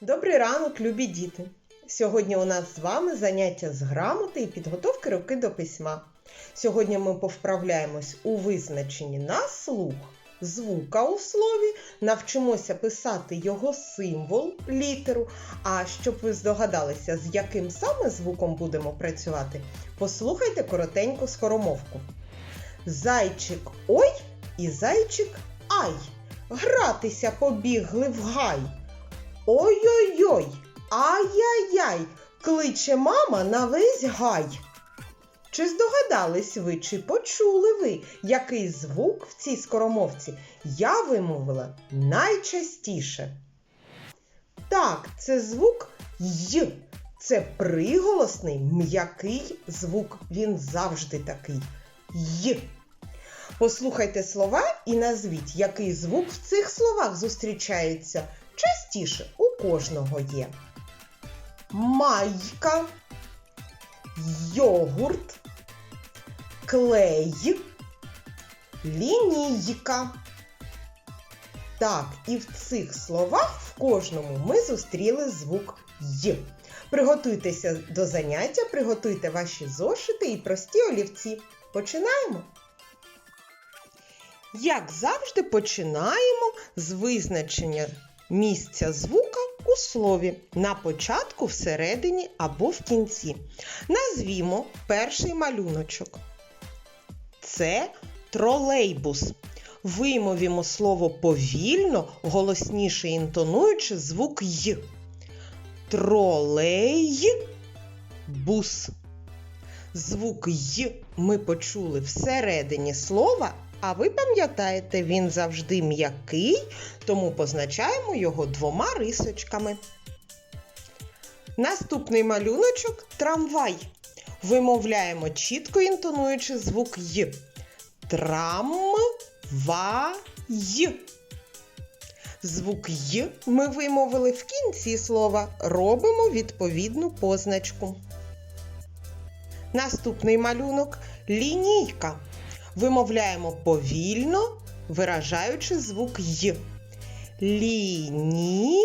Добрий ранок, любі діти! Сьогодні у нас з вами заняття з грамоти і підготовки руки до письма. Сьогодні ми повправляємось у визначенні на слух звука у слові, навчимося писати його символ, літеру. А щоб ви здогадалися, з яким саме звуком будемо працювати, послухайте коротеньку скоромовку. Зайчик ой і зайчик ай. Гратися побігли в гай. Ой-ой-ой, ай-яй-яй, кличе мама на весь гай. Чи здогадались ви, чи почули ви, який звук в цій скоромовці я вимовила найчастіше? Так, це звук Й. Це приголосний м'який звук. Він завжди такий Й. Послухайте слова і назвіть, який звук в цих словах зустрічається частіше у кожного є. Майка, йогурт, клей, лінійка. Так, і в цих словах в кожному ми зустріли звук Й. Приготуйтеся до заняття, приготуйте ваші зошити і прості олівці. Починаємо! Як завжди, починаємо з визначення місця звука у слові на початку, всередині або в кінці. Назвімо перший малюночок. Це тролейбус. Вимовімо слово повільно, голосніше інтонуючи звук Й. Тролейбус. Звук Й ми почули всередині слова, а ви пам'ятаєте, він завжди м'який, тому позначаємо його двома рисочками. Наступний малюночок трамвай. Вимовляємо чітко інтонуючи звук Й. Трамвай. Звук Й ми вимовили в кінці слова. Робимо відповідну позначку. Наступний малюнок лінійка. Вимовляємо повільно, виражаючи звук Й. Лінійка.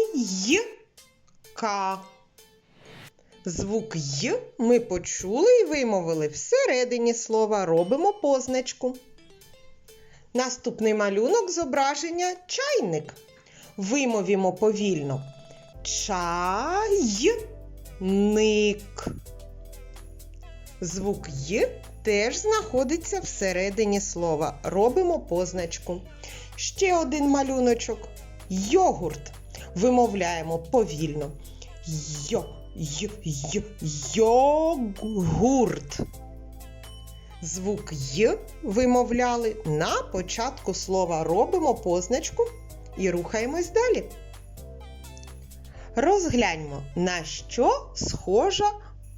Звук Й ми почули і вимовили всередині слова. Робимо позначку. Наступний малюнок зображення чайник. Вимовімо повільно. Чайник. Звук Й теж знаходиться всередині слова. Робимо позначку. Ще один малюночок. Йогурт. Вимовляємо повільно. Йо, й, й, йогурт. Звук Й вимовляли на початку слова. Робимо позначку і рухаємось далі. Розгляньмо, на що схожа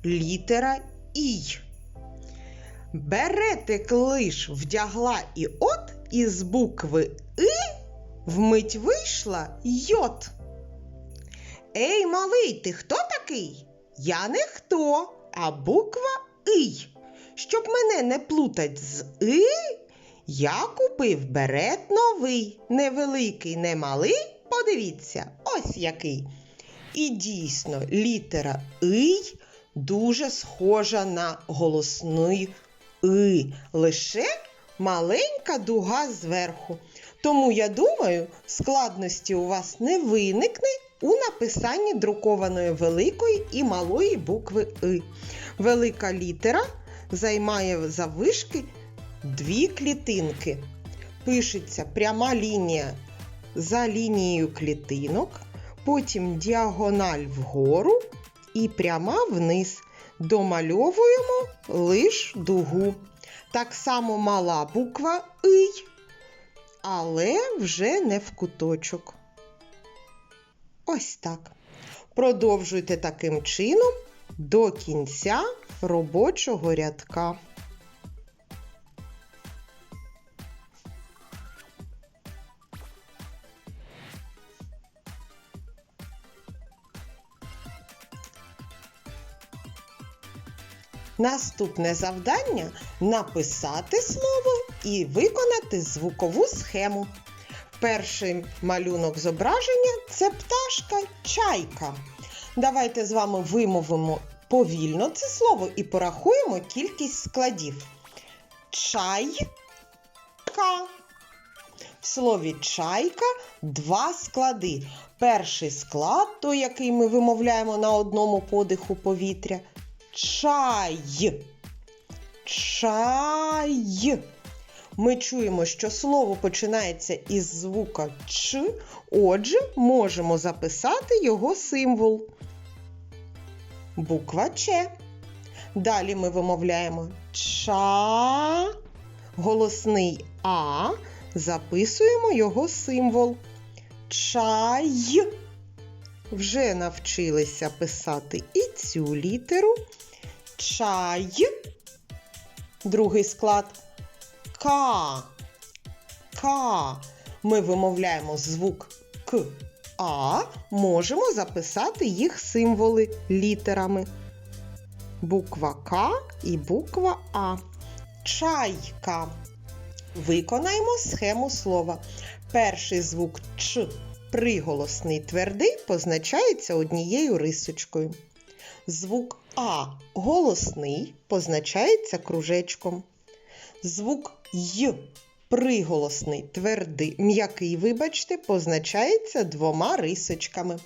літера І. Беретик лиш вдягла і от із букви И вмить вийшла йод. Ей, малий, ти хто такий? Я не хто, а буква И. Щоб мене не плутать з И, я купив берет новий, невеликий, не малий. Подивіться, ось який. І дійсно, літера И дуже схожа на голосний И, лише маленька дуга зверху. Тому я думаю, складності у вас не виникне у написанні друкованої великої і малої букви И. Велика літера займає заввишки дві клітинки. Пишеться пряма лінія за лінією клітинок, потім діагональ вгору і пряма вниз. Домальовуємо лиш дугу. Так само мала буква «й», але вже не в куточок. Ось так. Продовжуйте таким чином до кінця робочого рядка. Наступне завдання написати слово і виконати звукову схему. Перший малюнок зображення це пташка чайка. Давайте з вами вимовимо повільно це слово і порахуємо кількість складів. Чайка. В слові чайка два склади. Перший склад, той, який ми вимовляємо на одному подиху повітря. Чай. Чай. Ми чуємо, що слово починається із звука Ч, отже, можемо записати його символ. Буква Ч. Далі ми вимовляємо ча, голосний А, записуємо його символ. Чай. Вже навчилися писати і цю літеру. Чай. Другий склад К. К. Ми вимовляємо звук К. А можемо записати їх символи літерами. Буква К і буква А. Чайка. Виконаємо схему слова. Перший звук Ч приголосний твердий позначається однією рисочкою. Звук А голосний позначається кружечком. Звук Й приголосний твердий, м'який, вибачте, позначається двома рисочками.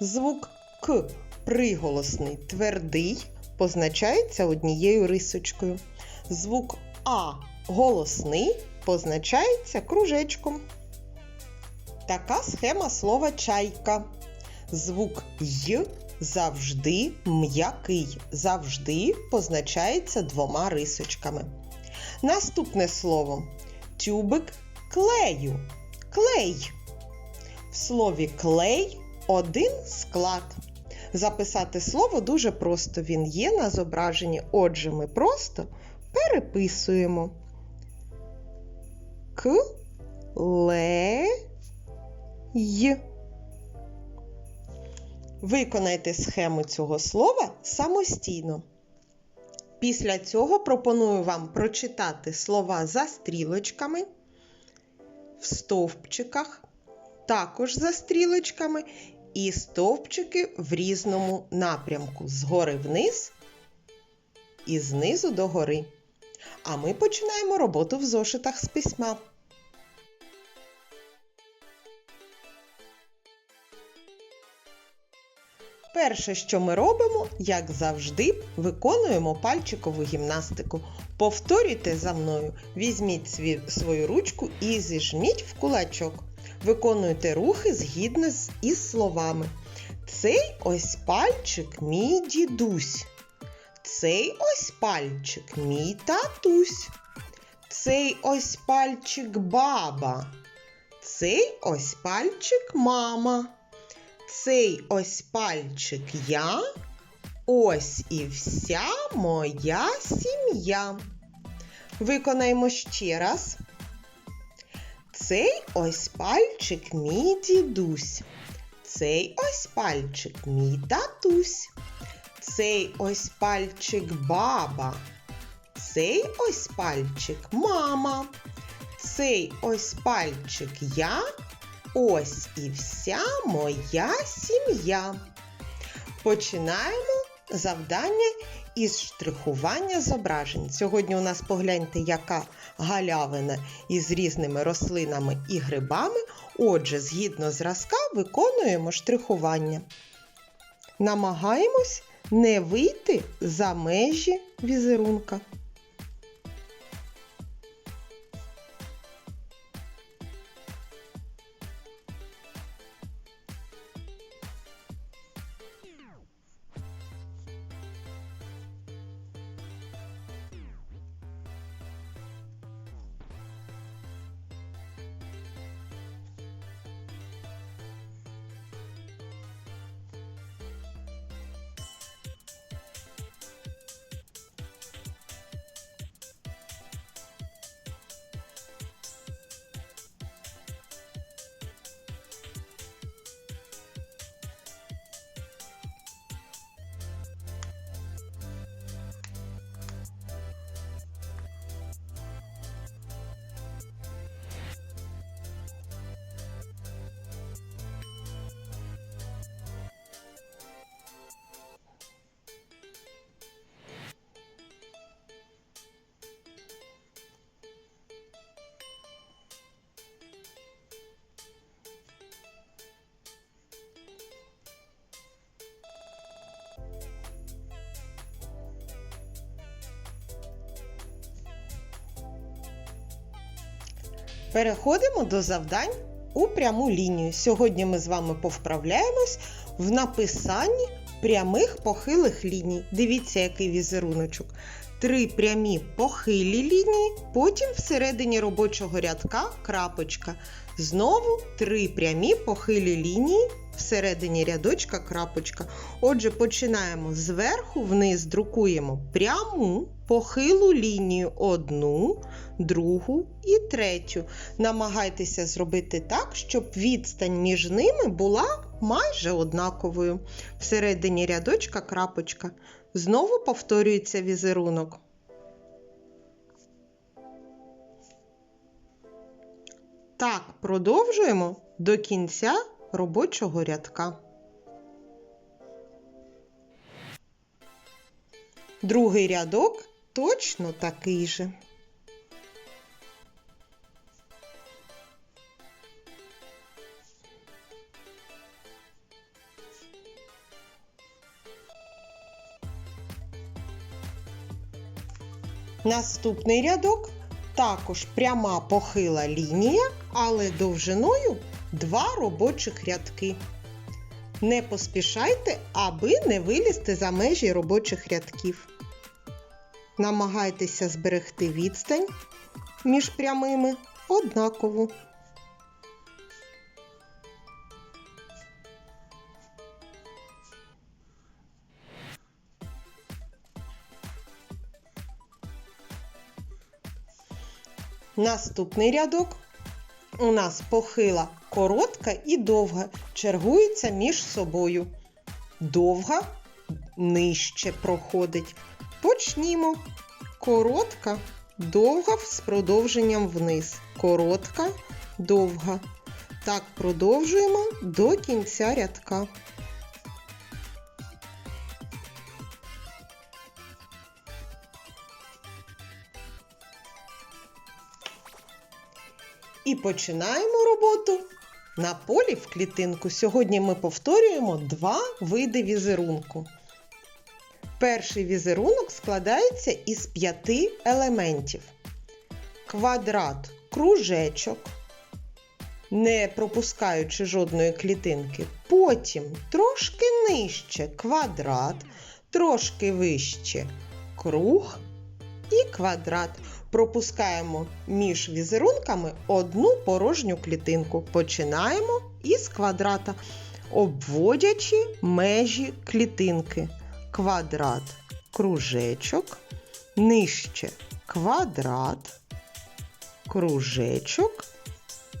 Звук К приголосний твердий позначається однією рисочкою. Звук А голосний позначається кружечком. Така схема слова чайка. Звук Й завжди м'який, завжди позначається двома рисочками. Наступне слово тюбик клею. Клей. В слові клей один склад. Записати слово дуже просто. Він є на зображенні. Отже, ми просто переписуємо. К ле й. Виконайте схему цього слова самостійно. Після цього пропоную вам прочитати слова за стрілочками, в стовпчиках, також за стрілочками, і стовпчики в різному напрямку згори вниз і знизу до гори. А ми починаємо роботу в зошитах з письма. Перше, що ми робимо, як завжди, виконуємо пальчикову гімнастику. Повторюйте за мною, візьміть свою ручку і зіжміть в кулачок. Виконуйте рухи згідно із словами. Цей ось пальчик мій дідусь. Цей ось пальчик мій татусь. Цей ось пальчик баба. Цей ось пальчик мама. Цей ось пальчик я, ось і вся моя сім'я. Виконаємо ще раз. Цей ось пальчик мій дідусь. Цей ось пальчик мій татусь. Цей ось пальчик баба. Цей ось пальчик мама. Цей ось пальчик я. Ось і вся моя сім'я. Починаємо завдання із штрихування зображень. Сьогодні у нас погляньте, яка галявина із різними рослинами і грибами. Отже, згідно зразка, виконуємо штрихування. Намагаємось не вийти за межі візерунка. Переходимо до завдань у пряму лінію. Сьогодні ми з вами повправляємось в написанні прямих похилих ліній. Дивіться, який візеруночок. Три прямі похилі лінії, потім всередині робочого рядка крапочка. Знову три прямі похилі лінії, всередині рядочка крапочка. Отже, починаємо зверху вниз, друкуємо пряму похилу лінію одну, другу і третю. Намагайтеся зробити так, щоб відстань між ними була майже однаковою. Всередині рядочка крапочка. Знову повторюється візерунок. Так, продовжуємо до кінця робочого рядка. Другий рядок точно такий же. Наступний рядок також пряма похила лінія, але довжиною два робочих рядки. Не поспішайте, аби не вилізти за межі робочих рядків. Намагайтеся зберегти відстань між прямими однакову. Наступний рядок у нас похила коротка і довга, чергуються між собою. Довга нижче проходить. Почнімо. Коротка, довга з продовженням вниз. Коротка, довга. Так продовжуємо до кінця рядка. І починаємо роботу на полі в клітинку. Сьогодні ми повторюємо два види візерунку. Перший візерунок складається із п'яти елементів: квадрат, кружечок, не пропускаючи жодної клітинки. Потім трошки нижче квадрат, трошки вище круг і квадрат. Пропускаємо між візерунками одну порожню клітинку. Починаємо із квадрата, обводячи межі клітинки. Квадрат, кружечок, нижче квадрат, кружечок,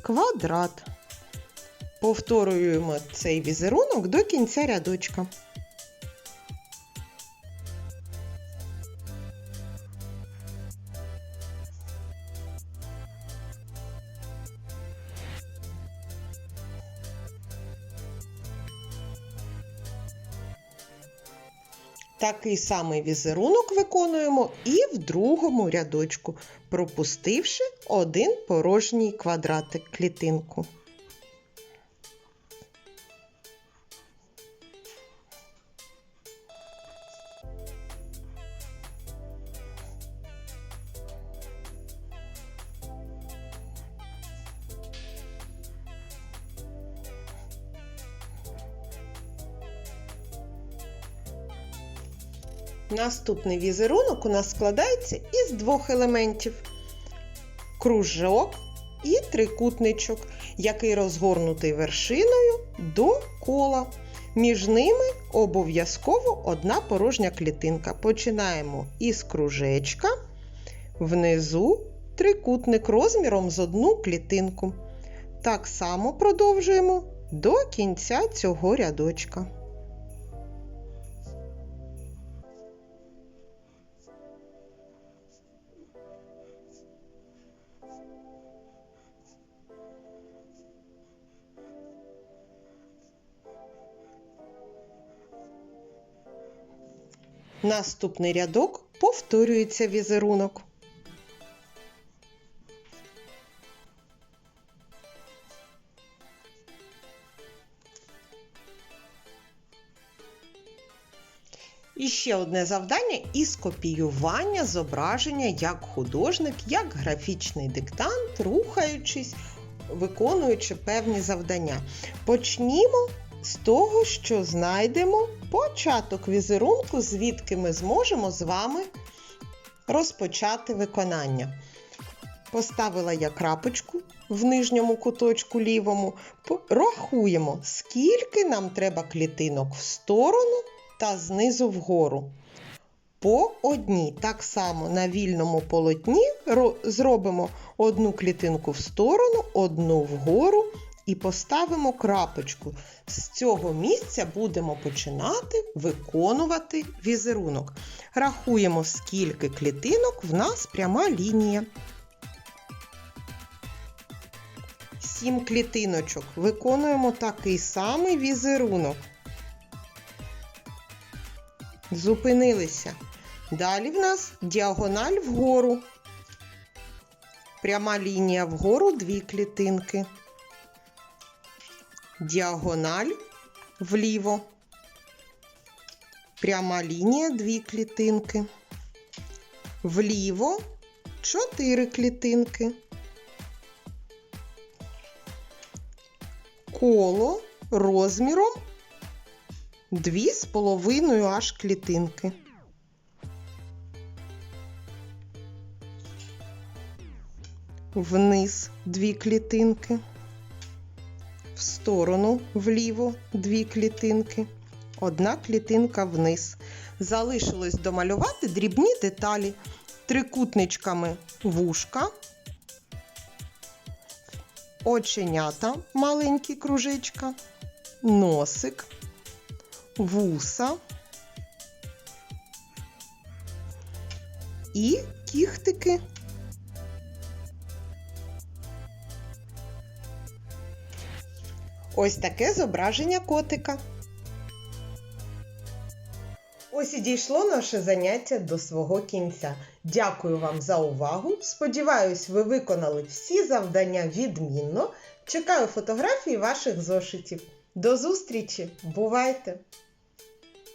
квадрат. Повторюємо цей візерунок до кінця рядочка. Такий самий візерунок виконуємо і в другому рядочку, пропустивши один порожній квадратик клітинку. Наступний візерунок у нас складається із двох елементів: кружок і трикутничок, який розгорнутий вершиною до кола. Між ними обов'язково одна порожня клітинка. Починаємо із кружечка, внизу трикутник розміром з одну клітинку. Так само продовжуємо до кінця цього рядочка. Наступний рядок повторюється візерунок. І ще одне завдання із копіювання зображення як художник, як графічний диктант, рухаючись, виконуючи певні завдання. Почнімо з того, що знайдемо початок візерунку, звідки ми зможемо з вами розпочати виконання. Поставила я крапочку в нижньому куточку лівому. Рахуємо, скільки нам треба клітинок в сторону та знизу вгору. По одній. Так само на вільному полотні зробимо одну клітинку в сторону, одну вгору і поставимо крапочку. З цього місця будемо починати виконувати візерунок. Рахуємо, скільки клітинок в нас пряма лінія. Сім клітиночок. Виконуємо такий самий візерунок. Зупинилися. Далі в нас діагональ вгору. Пряма лінія вгору дві клітинки. Діагональ вліво. Пряма лінія дві клітинки. Вліво чотири клітинки. Коло розміром дві з половиною аж клітинки. Вниз дві клітинки. Сторону вліво дві клітинки. Одна клітинка вниз. Залишилось домалювати дрібні деталі трикутничками вушка, оченята маленькі кружечка, носик, вуса і кіхтики. Ось таке зображення котика. Ось і дійшло наше заняття до свого кінця. Дякую вам за увагу. Сподіваюсь, ви виконали всі завдання відмінно. Чекаю фотографії ваших зошитів. До зустрічі! Бувайте!